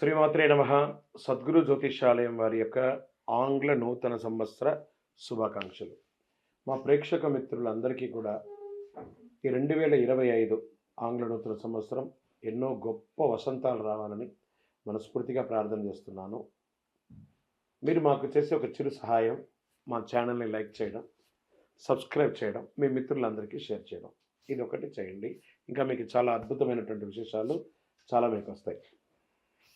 శ్రీమాత్రే నమ. సద్గురు జ్యోతిషాలయం వారి యొక్క ఆంగ్ల నూతన సంవత్సర శుభాకాంక్షలు. మా ప్రేక్షక మిత్రులందరికీ కూడా ఈ రెండు వేల ఇరవై ఐదు ఆంగ్ల నూతన సంవత్సరం ఎన్నో గొప్ప వసంతాలు రావాలని మనస్ఫూర్తిగా ప్రార్థన చేస్తున్నాను. మీరు మాకు చేసే ఒక చిరు సహాయం మా ఛానల్ని లైక్ చేయడం సబ్స్క్రైబ్ చేయడం మీ మిత్రులందరికీ షేర్ చేయడం. ఇది ఒకటి చేయండి. ఇంకా మీకు చాలా అద్భుతమైనటువంటి విశేషాలు చాలా మీకు వస్తాయి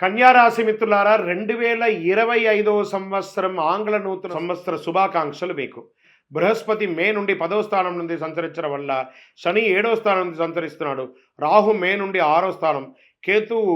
కన్యారాశి మిత్రులారా రెండు వేల ఇరవై ఐదవ సంవత్సరం ఆంగ్ల నూతన సంవత్సర శుభాకాంక్షలు మీకు. బృహస్పతి మే నుండి పదవ స్థానం నుండి సంచరించడం వల్ల శని ఏడవ స్థానం నుండి సంచరిస్తున్నాడు. రాహు మే నుండి ఆరో స్థానం కేతువు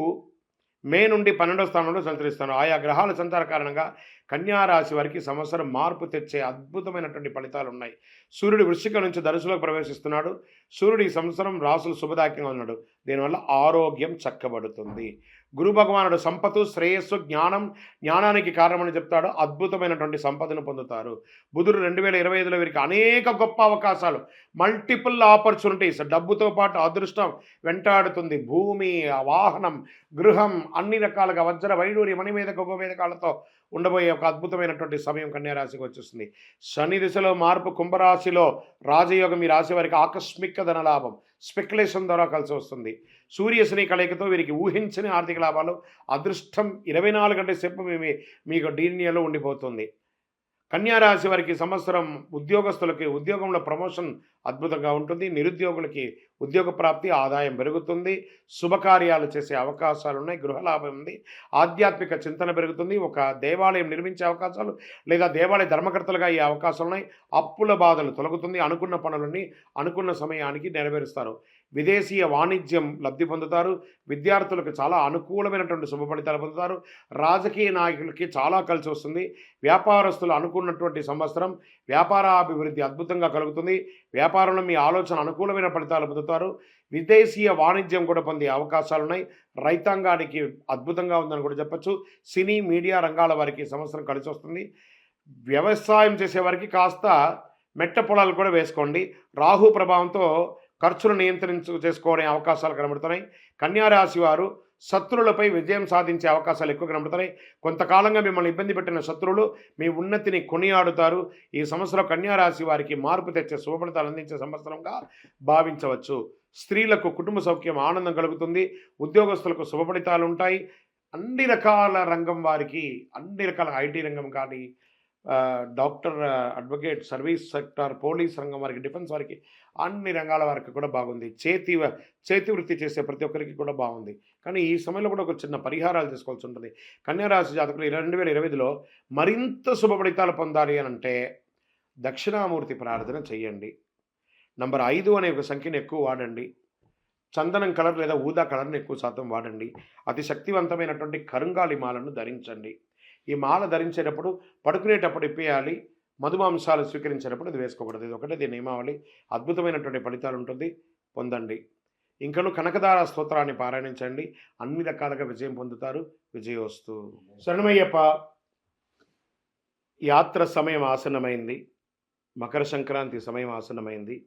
మే నుండి పన్నెండవ స్థానంలో సంచరిస్తున్నాడు. ఆయా గ్రహాల సంచార కారణంగా కన్యారాశి వారికి సంవత్సరం మార్పు తెచ్చే అద్భుతమైనటువంటి ఫలితాలు ఉన్నాయి. సూర్యుడు వృశ్చిక నుంచి ధనుసులోకి ప్రవేశిస్తున్నాడు. సూర్యుడు ఈ సంవత్సరం రాసులు శుభదాయకంగా ఉన్నాడు. దీనివల్ల ఆరోగ్యం చక్కబడుతుంది. గురు భగవానుడు సంపత్తు శ్రేయస్సు జ్ఞానం జ్ఞానానికి కారణమని చెప్తాడు. అద్భుతమైనటువంటి సంపదను పొందుతారు. బుధుడు రెండు వేల ఇరవై ఐదులో వీరికి అనేక గొప్ప అవకాశాలు మల్టిపుల్ ఆపర్చునిటీస్ డబ్బుతో పాటు అదృష్టం వెంటాడుతుంది. భూమి వాహనం గృహం అన్ని రకాలుగా వజ్ర వైడూరి మణి మీద గొప్ప వేదకాలతో ఉండబోయే ఒక అద్భుతమైనటువంటి సమయం కన్యారాశికి వచ్చేస్తుంది శని దిశలో మార్పు కుంభరాశిలో రాజయోగం ఈ రాశి వారికి ఆకస్మిక ధనలాభం స్పెక్యులేషన్ ద్వారా కలిసి వస్తుంది. సూర్యశని కలయికతో వీరికి ఊహించని ఆర్థిక లాభాలు అదృష్టం ఇరవై నాలుగు గంటల సేపు మేము మీకు డీనియలో ఉండిపోతుంది. కన్యారాశి వారికి సంవత్సరం ఉద్యోగస్తులకి ఉద్యోగంలో ప్రమోషన్ అద్భుతంగా ఉంటుంది. నిరుద్యోగులకి ఉద్యోగ ప్రాప్తి ఆదాయం పెరుగుతుంది. శుభకార్యాలు చేసే అవకాశాలు ఉన్నాయి. గృహలాభం ఉంది. ఆధ్యాత్మిక చింతన పెరుగుతుంది. ఒక దేవాలయం నిర్మించే అవకాశాలు లేదా దేవాలయ ధర్మకర్తలుగా అయ్యే అవకాశాలు ఉన్నాయి. అప్పుల బాధలు తొలగుతుంది. అనుకున్న పనులన్నీ అనుకున్న సమయానికి నెరవేరుస్తారు. విదేశీయ వాణిజ్యం లబ్ధి పొందుతారు. విద్యార్థులకు చాలా అనుకూలమైనటువంటి శుభ ఫలితాలు పొందుతారు. రాజకీయ నాయకులకి చాలా కలిసి వస్తుంది. వ్యాపారస్తులు అనుకున్నటువంటి సంవత్సరం వ్యాపారాభివృద్ధి అద్భుతంగా కలుగుతుంది. వ్యాపారంలో మీ ఆలోచన అనుకూలమైన ఫలితాలు పొందుతారు. విదేశీయ వాణిజ్యం కూడా పొందే అవకాశాలు ఉన్నాయి. రైతాంగానికి అద్భుతంగా ఉందని కూడా చెప్పచ్చు. సినీ మీడియా రంగాల వారికి సంవత్సరం కలిసి వస్తుంది. వ్యవసాయం చేసేవారికి కాస్త మెట్ట పొలాలు కూడా వేసుకోండి. రాహు ప్రభావంతో ఖర్చులు నియంత్రించు చేసుకునే అవకాశాలు కనబడుతున్నాయి. కన్యారాశి వారు శత్రువులపై విజయం సాధించే అవకాశాలు ఎక్కువ కనబడుతున్నాయి. కొంతకాలంగా మిమ్మల్ని ఇబ్బంది పెట్టిన శత్రువులు మీ ఉన్నతిని కొనియాడుతారు. ఈ సంవత్సరం కన్యారాశి వారికి మార్పు తెచ్చే శుభఫలితాలు అందించే సంవత్సరంగా భావించవచ్చు. స్త్రీలకు కుటుంబ సౌఖ్యం ఆనందం కలుగుతుంది. ఉద్యోగస్తులకు శుభఫలితాలు ఉంటాయి. అన్ని రకాల రంగం వారికి అన్ని రకాల ఐటీ రంగం కానీ doctor advocate service sector police రంగం వారికి డిఫెన్స్ వారికి అన్ని రంగాల వారికి కూడా బాగుంది. చేతి చేతి వృత్తి చేసే ప్రతి ఒక్కరికి కూడా బాగుంది. కానీ ఈ సమయంలో కూడా ఒక చిన్న పరిహారాలు తీసుకోవాల్సి ఉంటుంది. కన్యారాశి జాతకులు రెండు వేల ఇరవైలో మరింత శుభ ఫలితాలు పొందాలి అని అంటే దక్షిణామూర్తి ప్రార్థన చేయండి. నంబర్ ఐదు అనే ఒక సంఖ్యను ఎక్కువ వాడండి. చందనం కలర్ లేదా ఊదా కలర్ని ఎక్కువ శాతం వాడండి. అతి శక్తివంతమైనటువంటి కరుంగాలి మాలను ధరించండి. ఈ మాల ధరించేటప్పుడు పడుకునేటప్పుడు ఇప్పేయాలి మధుమాంసాలు స్వీకరించేటప్పుడు ఇది వేసుకోకూడదు. ఇది ఒకటే దీని నియమావళి. అద్భుతమైనటువంటి ఫలితాలు ఉంటుంది. పొందండి. ఇంకను కనకదార స్తోత్రాన్ని పారాయణించండి. అన్ని రకాలుగా విజయం పొందుతారు. విజయోస్తు. శరణమయ్యప్ప యాత్ర సమయం ఆసన్నమైంది. మకర సంక్రాంతి సమయం ఆసన్నమైంది.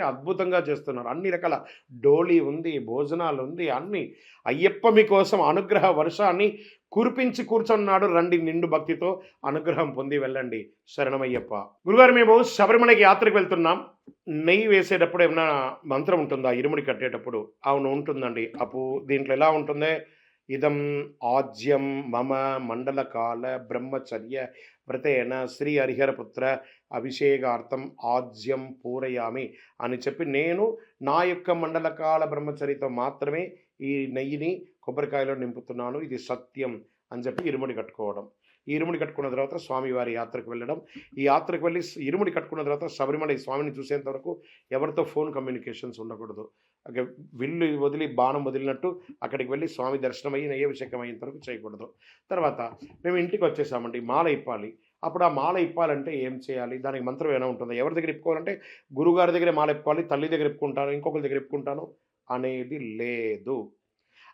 అద్భుతంగా చేస్తున్నారు. అన్ని రకాల డోలీ ఉంది భోజనాలు ఉంది అన్ని. అయ్యప్ప మీకోసం అనుగ్రహ వర్షాన్ని కురిపించి కూర్చున్నాడు రండి నిండు భక్తితో అనుగ్రహం పొంది వెళ్ళండి. శరణమయ్యప్ప. గురుగారు మేము శబరిమలకి యాత్రకు వెళ్తున్నాం. నెయ్యి వేసేటప్పుడు ఏమైనా మంత్రం ఉంటుందా? ఇరుముడి కట్టేటప్పుడు. అవును ఉంటుందండి. అప్పు దీంట్లో ఎలా ఉంటుంది? ఇదం ఆజ్యం మమ మండలకాల బ్రహ్మచర్య వ్రతేన శ్రీ హరిహరపుత్ర అభిషేకార్థం ఆజ్యం పూరయామి అని చెప్పి నేను నా యొక్క మండలకాల బ్రహ్మచరితో మాత్రమే ఈ నెయ్యిని కొబ్బరికాయలో నింపుతున్నాను. ఇది సత్యం. అని చెప్పి ఇరుముడి కట్టుకోవడం. ఈ ఇరుముడి కట్టుకున్న తర్వాత స్వామివారి యాత్రకు వెళ్ళడం. ఈ యాత్రకు వెళ్ళి ఇరుముడి కట్టుకున్న తర్వాత శబరిమల ఈ స్వామిని చూసేంత వరకు ఎవరితో ఫోన్ కమ్యూనికేషన్స్ ఉండకూడదు. విల్లు వదిలి బాణం వదిలినట్టు అక్కడికి వెళ్ళి స్వామి దర్శనం అయ్యి నయ్యాభిషేకం అయ్యేంత వరకు చేయకూడదు. తర్వాత మేము ఇంటికి వచ్చేసామండి మాల ఇప్పాలి. అప్పుడు ఆ మాల ఇప్పాలంటే ఏం చేయాలి? దానికి మంత్రం ఏమైనా ఉంటుందా? ఎవరి దగ్గర ఇప్పుకోవాలంటే గురుగారి దగ్గరే మాల ఇప్పుకోవాలి తల్లి దగ్గర ఇప్పుకుంటాను ఇంకొకరి దగ్గర ఇప్పుకుంటాను అనేది లేదు.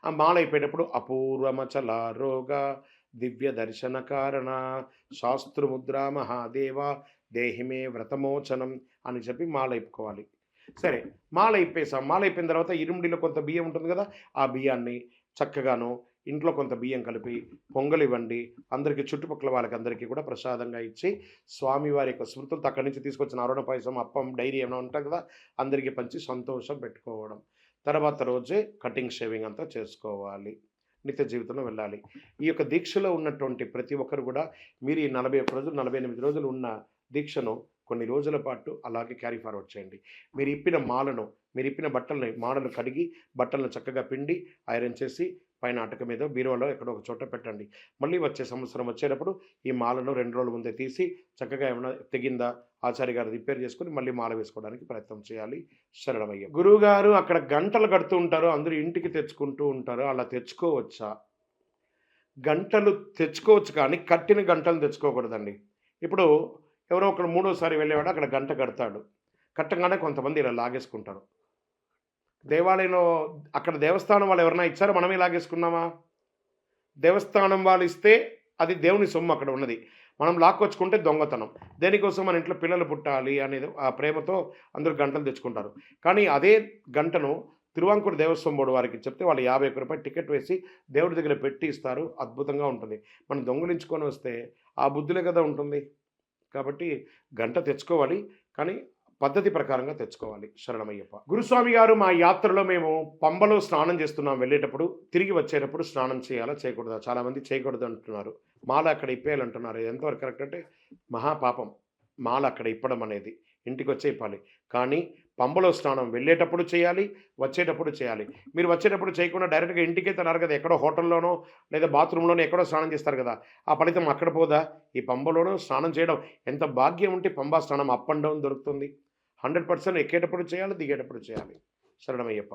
ఆ మాల అయిపోయేటప్పుడు అపూర్వమచల రోగ దివ్య దర్శన కారణ శాస్త్రముద్ర మహాదేవ దేహిమే వ్రతమోచనం అని చెప్పి మాల ఇప్పుకోవాలి సరే మాల ఇప్పేసాం మాల అయిపోయిన తర్వాత ఇరుముడిలో కొంత బియ్యం ఉంటుంది కదా ఆ బియ్యాన్ని చక్కగాను ఇంట్లో కొంత బియ్యం కలిపి పొంగల్ ఇవ్వండి అందరికీ చుట్టుపక్కల వాళ్ళకి అందరికీ కూడా ప్రసాదంగా ఇచ్చి స్వామివారి యొక్క స్మృతులతో అక్కడి నుంచి తీసుకొచ్చిన అరుణ పాయసం అప్పం డైరీ ఏమైనా ఉంటాయి కదా అందరికీ పంచి సంతోషం పెట్టుకోవడం. తర్వాత రోజే కటింగ్ షేవింగ్ అంతా చేసుకోవాలి. నిత్య జీవితంలో వెళ్ళాలి. ఈ యొక్క దీక్షలో ఉన్నటువంటి ప్రతి ఒక్కరు కూడా మీరు ఈ నలభై ఒక్క రోజులు నలభై ఎనిమిది రోజులు ఉన్న దీక్షను కొన్ని రోజుల పాటు అలాగే క్యారీ ఫార్వర్డ్ చేయండి. మీరు ఇప్పిన మాలను మీరు ఇప్పిన బట్టలని మాలను కడిగి బట్టలను చక్కగా పిండి ఐరన్ చేసి పైన అటక మీద బీరువాలో ఎక్కడో ఒక చోట పెట్టండి. మళ్ళీ వచ్చే సంవత్సరం వచ్చేటప్పుడు ఈ మాలను రెండు రోజుల ముందే తీసి చక్కగా ఏమైనా తెగిందా? ఆచార్య గారు రిపేర్ చేసుకుని మళ్ళీ మాల వేసుకోవడానికి ప్రయత్నం చేయాలి. శరణమయ్య. గురువు గారు అక్కడ గంటలు కడుతూ ఉంటారు. అందరూ ఇంటికి తెచ్చుకుంటూ ఉంటారు. అలా తెచ్చుకోవచ్చా? గంటలు తెచ్చుకోవచ్చు కానీ కట్టిన గంటలు తెచ్చుకోకూడదండి. ఇప్పుడు ఎవరో ఒకడు మూడోసారి వెళ్ళేవాడు అక్కడ గంట కడతాడు. కట్టంగానే కొంతమంది ఇలా లాగేసుకుంటారు. దేవాలయంలో అక్కడ దేవస్థానం వాళ్ళు ఎవరైనా ఇచ్చారో? మనమే లాగేసుకున్నామా దేవస్థానం వాళ్ళు ఇస్తే అది దేవుని సొమ్ము అక్కడ ఉన్నది. మనం లాక్కొచ్చుకుంటే దొంగతనం. దేనికోసం మన ఇంట్లో పిల్లలు పుట్టాలి అనేది ఆ ప్రేమతో అందరూ గంటలు తెచ్చుకుంటారు. కానీ అదే గంటను తిరువాంకూరు దేవస్వం బోర్డు వారికి చెప్తే వాళ్ళు యాభై ఒక్క రూపాయలు టికెట్ వేసి దేవుడి దగ్గర పెట్టి ఇస్తారు. అద్భుతంగా ఉంటుంది. మనం దొంగలించుకొని వస్తే ఆ బుద్ధులే కదా ఉంటుంది. కాబట్టి గంట తెచ్చుకోవాలి. కానీ పద్ధతి ప్రకారంగా తెచ్చుకోవాలి. శరణమయ్యప్ప. గురుస్వామి గారు మా యాత్రలో మేము పంబలో స్నానం చేస్తున్నాం వెళ్ళేటప్పుడు. తిరిగి వచ్చేటప్పుడు స్నానం చేయాలా? చేయకూడదా? చాలామంది చేయకూడదు అంటున్నారు. మాల అక్కడ ఇప్పేయాలంటున్నారు ఇది ఎంతవరకు కరెక్ట్ అంటే మహాపాపం. మాల అక్కడ ఇప్పడం అనేది. ఇంటికి వచ్చే ఇప్పాలి. కానీ పంబలో స్నానం వెళ్ళేటప్పుడు చేయాలి వచ్చేటప్పుడు చేయాలి. మీరు వచ్చేటప్పుడు చేయకుండా డైరెక్ట్గా ఇంటికే తినారు కదా? ఎక్కడో హోటల్లోనో లేదా బాత్రూంలోనో ఎక్కడో స్నానం చేస్తారు కదా? ఆ ఫలితం అక్కడ పోదా? ఈ పంబలోనూ స్నానం చేయడం. ఎంత భాగ్యం ఉంటే పంబా స్నానం అప్ అండ్ డౌన్ దొరుకుతుంది. హండ్రెడ్ పర్సెంట్ ఎక్కేటప్పుడు చేయాలి దిగేటప్పుడు చేయాలి. శరణమయ్యప్ప.